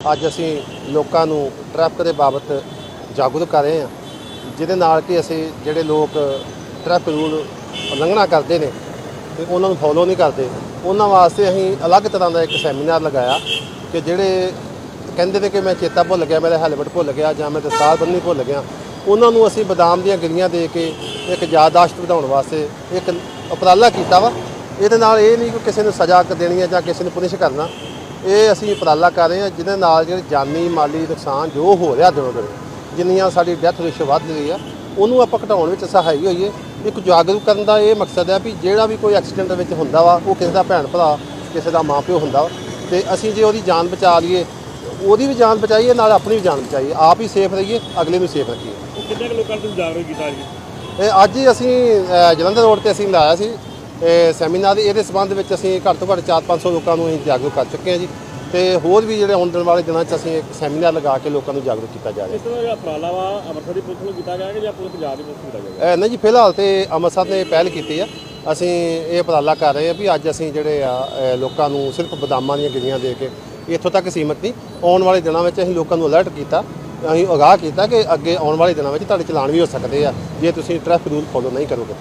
ਅੱਜ ਅਸੀਂ ਲੋਕਾਂ ਨੂੰ ਟ੍ਰੈਫਿਕ ਦੇ ਬਾਬਤ ਜਾਗਰੂਕ ਕਰ ਰਹੇ ਹਾਂ, ਜਿਹਦੇ ਨਾਲ ਕਿ ਅਸੀਂ ਜਿਹੜੇ ਲੋਕ ਟ੍ਰੈਫਿਕ ਰੂਲ ਉਲੰਘਣਾ ਕਰਦੇ ਨੇ ਤੇ ਉਹਨਾਂ ਨੂੰ ਫੋਲੋ ਨਹੀਂ ਕਰਦੇ। ਉਹਨਾਂ ਵਾਸਤੇ ਅਸੀਂ ਅਲੱਗ ਤਰ੍ਹਾਂ ਦਾ ਇੱਕ ਸੈਮੀਨਾਰ ਲਗਾਇਆ ਕਿ ਜਿਹੜੇ ਕਹਿੰਦੇ ਨੇ ਕਿ ਮੈਂ ਚੇਤਾ ਭੁੱਲ ਗਿਆ, ਮੇਰਾ ਹੈਲਮਟ ਭੁੱਲ ਗਿਆ ਜਾਂ ਮੈਂ ਦਸਤਾਰ ਬੰਨ੍ਹਣੀ ਭੁੱਲ ਗਿਆ, ਉਹਨਾਂ ਨੂੰ ਅਸੀਂ ਬਦਾਮ ਦੀਆਂ ਗਿਰੀਆਂ ਦੇ ਕੇ ਇੱਕ ਯਾਦਾਸ਼ਤ ਵਧਾਉਣ ਵਾਸਤੇ ਇੱਕ ਉਪਰਾਲਾ ਕੀਤਾ ਵਾ। ਇਹਦੇ ਨਾਲ ਇਹ ਨਹੀਂ ਕਿ ਕਿਸੇ ਨੂੰ ਸਜ਼ਾ ਦੇਣੀ ਹੈ ਜਾਂ ਕਿਸੇ ਨੂੰ ਪੁਨਿਸ਼ ਕਰਨਾ। ਇਹ ਅਸੀਂ ਉਪਰਾਲਾ ਕਰ ਰਹੇ ਹਾਂ ਜਿਹਦੇ ਨਾਲ ਜਿਹੜੇ ਜਾਨੀ ਮਾਲੀ ਨੁਕਸਾਨ ਜੋ ਹੋ ਰਿਹਾ ਦਿਨੋਂ ਦਿਨ ਜਿੰਨੀਆਂ ਸਾਡੀ ਡੈਥ ਰੇਸ਼ੋ ਵੱਧ ਰਹੀ ਆ ਉਹਨੂੰ ਆਪਾਂ ਘਟਾਉਣ ਵਿੱਚ ਸਹਾਈ ਹੋਈਏ। ਇੱਕ ਜਾਗਰੂਕ ਕਰਨ ਦਾ ਇਹ ਮਕਸਦ ਹੈ ਵੀ ਜਿਹੜਾ ਵੀ ਕੋਈ ਐਕਸੀਡੈਂਟ ਵਿੱਚ ਹੁੰਦਾ ਵਾ ਉਹ ਕਿਸੇ ਦਾ ਭੈਣ ਭਰਾ ਕਿਸੇ ਦਾ ਮਾਪਿਓ ਹੁੰਦਾ ਵਾ। ਤੇ ਅਸੀਂ ਜੇ ਉਹਦੀ ਜਾਨ ਬਚਾ ਲਈਏ ਉਹਦੀ ਵੀ ਜਾਨ ਬਚਾਈਏ ਨਾਲ ਆਪਣੀ ਵੀ ਜਾਨ ਬਚਾਈਏ। ਆਪ ਹੀ ਸੇਫ ਰਹੀਏ ਅਗਲੇ ਨੂੰ ਸੇਫ ਰੱਖੀਏ। ਕਿੰਨੇ ਲੋਕਾਂ ਨੂੰ ਜਾਗਰੂਕ ਕੀਤਾ ਜੀ ਇਹ ਅੱਜ ਹੀ ਅਸੀਂ ਅ, ਜਲੰਧਰ ਰੋਡ ਤੇ ਅਸੀਂ ਲਾਇਆ ਸੀ। ਸੈਮੀਨਾਰ ਇਹਦੇ ਸਬੰਧ ਵਿੱਚ ਅਸੀਂ ਘੱਟ ਤੋਂ ਘੱਟ 4-500 ਲੋਕਾਂ ਨੂੰ ਅਸੀਂ ਜਾਗਰੂਕ ਕਰ ਚੁੱਕੇ ਹਾਂ ਜੀ। ਤੇ ਹੋਰ ਵੀ ਜਿਹੜੇ ਆਉਣ ਵਾਲੇ ਦਿਨਾਂ 'ਚ ਅਸੀਂ ਇੱਕ ਸੈਮੀਨਾਰ ਲਗਾ ਕੇ ਲੋਕਾਂ ਨੂੰ ਜਾਗਰੂਕ ਕੀਤਾ ਜਾ ਰਿਹਾ ਇਸ ਤਰ੍ਹਾਂ ਦਾ ਉਪਰਾਲਾ ਵਾ ਅੰਮ੍ਰਿਤਸਰ ਦੀ ਪੁਲਿਸ ਨੂੰ ਕੀਤਾ ਗਿਆ ਕਿ ਜਾਂ ਪੂਰੇ ਪੰਜਾਬ ਦੀ ਪੁਲਿਸ ਨੂੰ ਕੀਤਾ ਜਾਏਗਾ ਨਹੀਂ ਜੀ ਫਿਲਹਾਲ ਤੇ ਅੰਮ੍ਰਿਤਸਰ ਨੇ ਪਹਿਲ ਕੀਤੀ ਆ। ਅਸੀਂ ਇਹ ਉਪਰਾਲਾ ਕਰ ਰਹੇ ਹਾਂ ਵੀ ਅੱਜ ਅਸੀਂ ਜਿਹੜੇ ਆ ਲੋਕਾਂ ਨੂੰ ਸਿਰਫ ਬਦਾਮਾਂ ਦੀਆਂ ਗਿਰੀਆਂ ਦੇ ਕੇ ਇੱਥੋਂ ਤੱਕ ਸੀਮਤ ਨਹੀਂ ਆਉਣ ਵਾਲੇ ਦਿਨਾਂ ਵਿੱਚ ਅਸੀਂ ਲੋਕਾਂ ਨੂੰ ਅਲਰਟ ਕੀਤਾ ਅਸੀਂ ਅਗਾਹ ਕੀਤਾ ਕਿ ਅੱਗੇ ਆਉਣ ਵਾਲੇ ਦਿਨਾਂ ਵਿੱਚ ਤੁਹਾਡੇ ਚਲਾਨ ਵੀ ਹੋ ਸਕਦੇ ਆ ਜੇ ਤੁਸੀਂ ਟ੍ਰੈਫਿਕ ਰੂਲ ਫੋਲੋ ਨਹੀਂ ਕਰੋਗੇ।